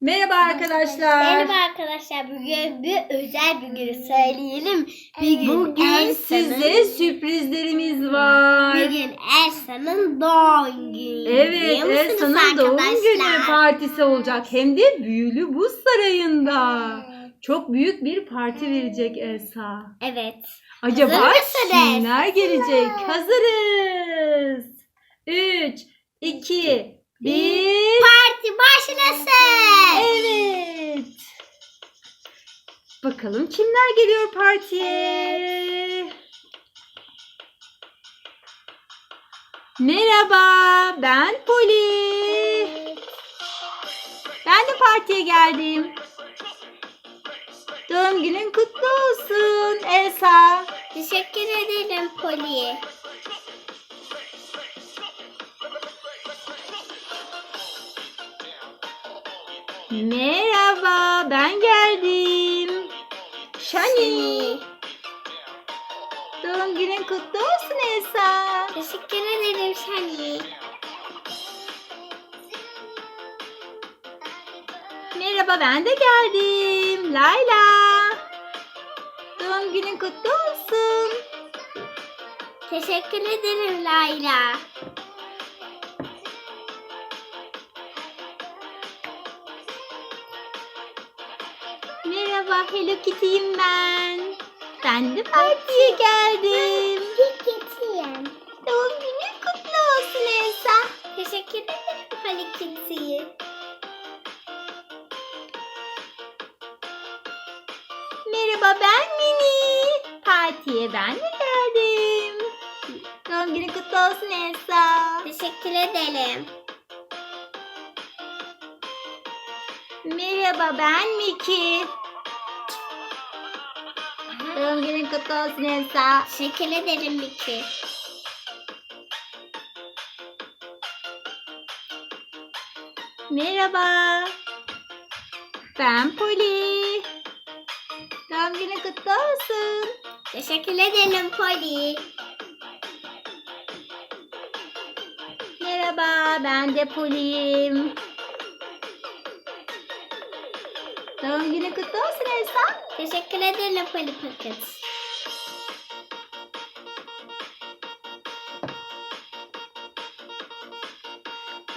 Merhaba arkadaşlar. Merhaba arkadaşlar. Bugün bir özel bir günü söyleyelim. Bugün, Bugün Elsa'nın- size sürprizlerimiz var. Bugün Elsa'nın doğum günü. Evet, Biliyor musunuz Elsa'nın doğum günü partisi olacak. Hem de Büyülü Buz Sarayı'nda. Çok büyük bir parti verecek Elsa. Evet. Acaba Hazır mısınız? kimler gelecek? Hazırız. 3, 2, 1. Parti başlasın. Evet. Bakalım kimler geliyor partiye? Merhaba, ben Poli. Ben de partiye geldim. Doğum günün kutlu olsun Elsa. Teşekkür ederim Poli. Merhaba, ben geldim. Shani. Doğum günün kutlu olsun Elsa. Teşekkür ederim Shani. Merhaba ben de geldim. Layla. Doğum günün kutlu olsun. Teşekkür ederim Layla. Merhaba Hello Kitty'yim ben. Ben de partiye geldim. Getireyim. Doğum günün kutlu olsun Elsa. Teşekkür ederim Halikiti'yi. Merhaba ben Mini. Partiye ben de geldim. Doğum günün kutlu olsun Elsa. Teşekkür ederim. Merhaba ben Miki. Doğum günün kutlu olsun Elsa. Teşekkür ederim Miki. Merhaba. Ben Poli. Doğum günün kutlu olsun. Teşekkür ederim Poli. Merhaba, ben de Poli'yim. Doğum günün kutlu olsun Elsa. Teşekkür ederim Poli Paket.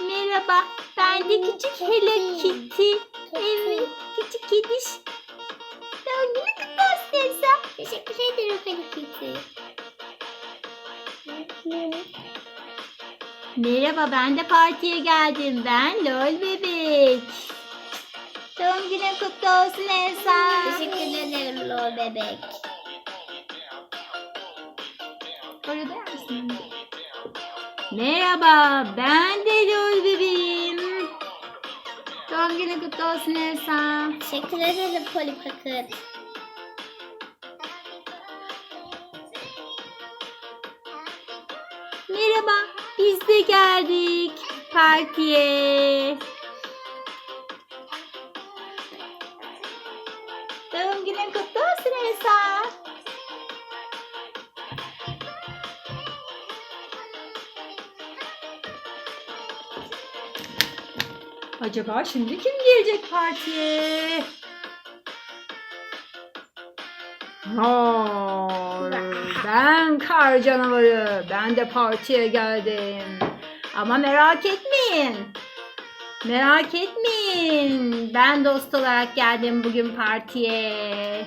Merhaba, ben de küçük Hello Kitty. Evet, küçük kediş. Doğum günün kutlu olsun Elsa. Teşekkür ederim Poli Kitty. Merhaba, ben de partiye geldim. Ben Lol Bebek. Doğum günün kutlu olsun Elsa. Teşekkür ederim Lol Bebek. Orada mısın? Merhaba, ben de Lol bebeğim. Doğum günü kutlu olsun Elsa. Teşekkür ederim Poli Paket. Merhaba, biz de geldik partiye. Acaba şimdi kim gelecek partiye? Roar, ben kar canavarı. Ben de partiye geldim. Ama merak etmeyin. Merak etmeyin. Ben dost olarak geldim bugün partiye.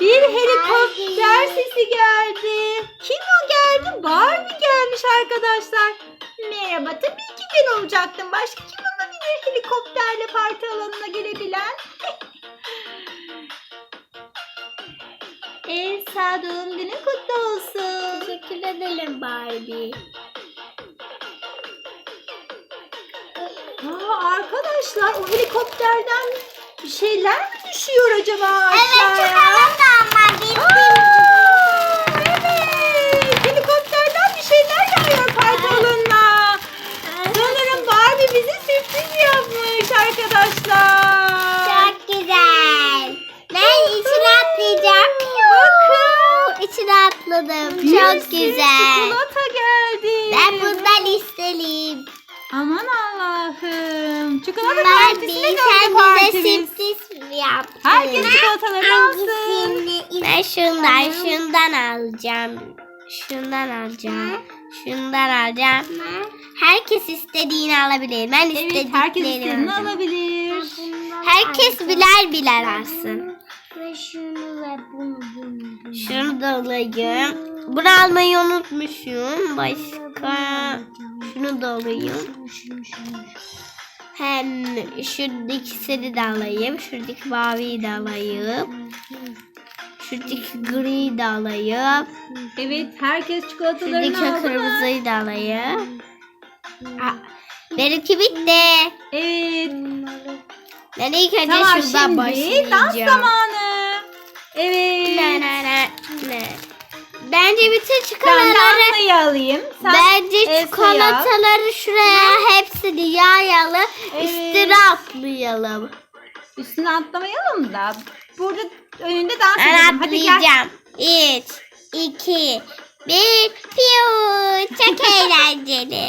Bir helikopter sesi geldi. Kim o geldi? Barbie gelmiş arkadaşlar. Merhaba tabii ki ben olacaktım. Başka kim olabilir helikopterle parti alanına gelebilen? Elsa doğum günün kutlu olsun. Teşekkür ederim Barbie. Aa, arkadaşlar o helikopterden bir şeyler mi düşüyor acaba Evet aşağıya? çıkalım da ama Aa, evet. Helikopterden bir şeyler yağıyor parti alanına. Sanırım Barbie bize sürpriz yapmış arkadaşlar. Çok güzel. Ben içine atlayacağım. Bakın. İçine atladım. Bir çok sürü güzel. Çikolata geldi. Ben bundan isterim. Aman Allah'ım. Çikolata Barbie partisine sen döndü bize partimiz. sürpriz mi yaptın? Herkes çikolatalarını alsın. Ben şundan şundan alacağım. Şundan alacağım. Şundan alacağım. Herkes istediğini alabilir. Ben Evet istediklerini herkes istediğini alacağım. alabilir. Herkes birer birer alsın. Ve şunu ve bunu bunu. bunu. Şunu da alayım. Bunu almayı unutmuşum. Başka şunu da alayım. Hem şuradaki ikisini de alayım. Şuradaki maviyi de alayım. Şuradaki griyi de alayım. Evet herkes çikolatalarını Şuradaki aldı kırmızıyı da alayım. Aa, benimki bitti. Evet. Ben ilk önce Tamam şuradan şimdi başlayacağım. dans zamanı. Evet. Ne. Bence bütün Ben çikolataları Aslı'yı alayım. Sen Bence Esra'yı al. çikolataları şuraya hepsini yayalım. Evet. Üstüne atlayalım. Üstüne atlamayalım da. Burada önünde dans Ben edelim. Hadi gel. atlayacağım. 3, 2, 1, piu. Çok eğlenceli.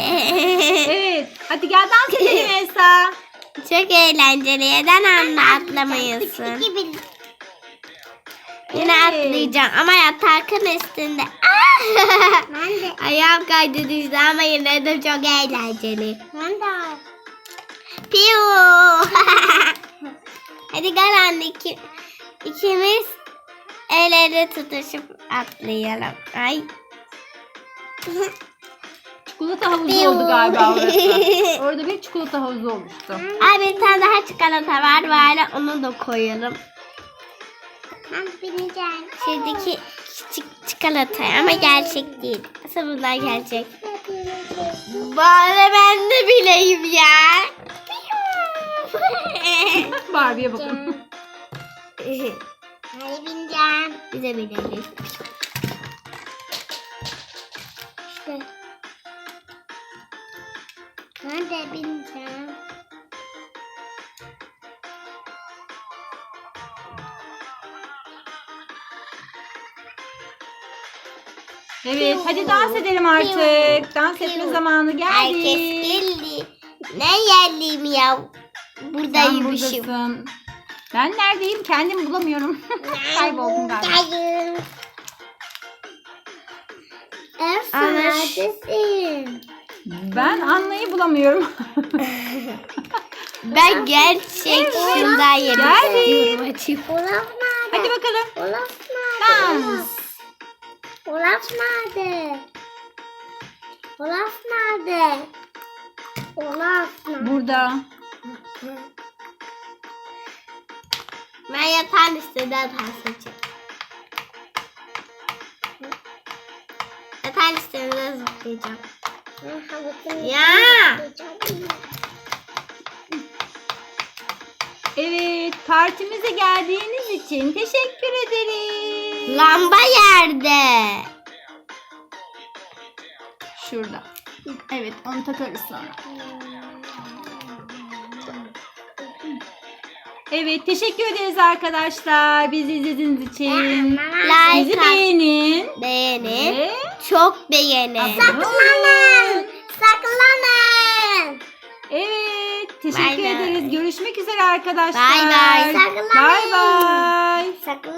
Evet. Hadi gel dans edelim Esra. Çok eğlenceli. Neden anne atlamıyorsun? Yine atlayacağım ama yatarken üstünde. Ben de. Ayağım kaydı düştü ama yine de çok eğlenceli. Ben de. Piu. Hadi gel anne iki, ikimiz el ele tutuşup atlayalım. Ay. Çikolata havuzu oldu galiba orası. Orada bir çikolata havuzu oluştu. Ay bir tane daha çikolata var bari onu da koyalım. Bineceğim. Şuradaki küçük çikolata ama gerçek değil. Nasıl bunlar gerçek? Bari ben de bileyim ya. Barbie'ye bakın. Hadi bineceğim. Bize bilelim. İşte. Ben de bineceğim. Evet hadi dans edelim artık. Dans etme zamanı Herkes geldi. geldi. Ne yerliyim ya? Sen Buradaymışım. buradasın. Ben neredeyim? Kendimi bulamıyorum. Kayboldum galiba. Buradayım. Ana- neredesin? Ben Anna'yı bulamıyorum. Ben gerçek şundan yemek Geldim. hadi bakalım. Olaf? Dans. Olaf nerede? Olaf nerede? Olaf nerede? Burada. Ben yatağın üstünde dans edeceğim. Yatağın üstünde zıplayacağım. Ya. Evet partimize geldiğiniz için teşekkür ederiz. Lamba yerde. Şurada. Evet onu takarız sonra. Evet teşekkür ederiz arkadaşlar bizi izlediğiniz için. Bizi Like at, beğenin. beğenin. Ve Çok beğenin. olun. Saklanın. Evet teşekkür Bay bay. ederiz. Görüşmek üzere arkadaşlar. Bay bay. Bay bay. Saklanın.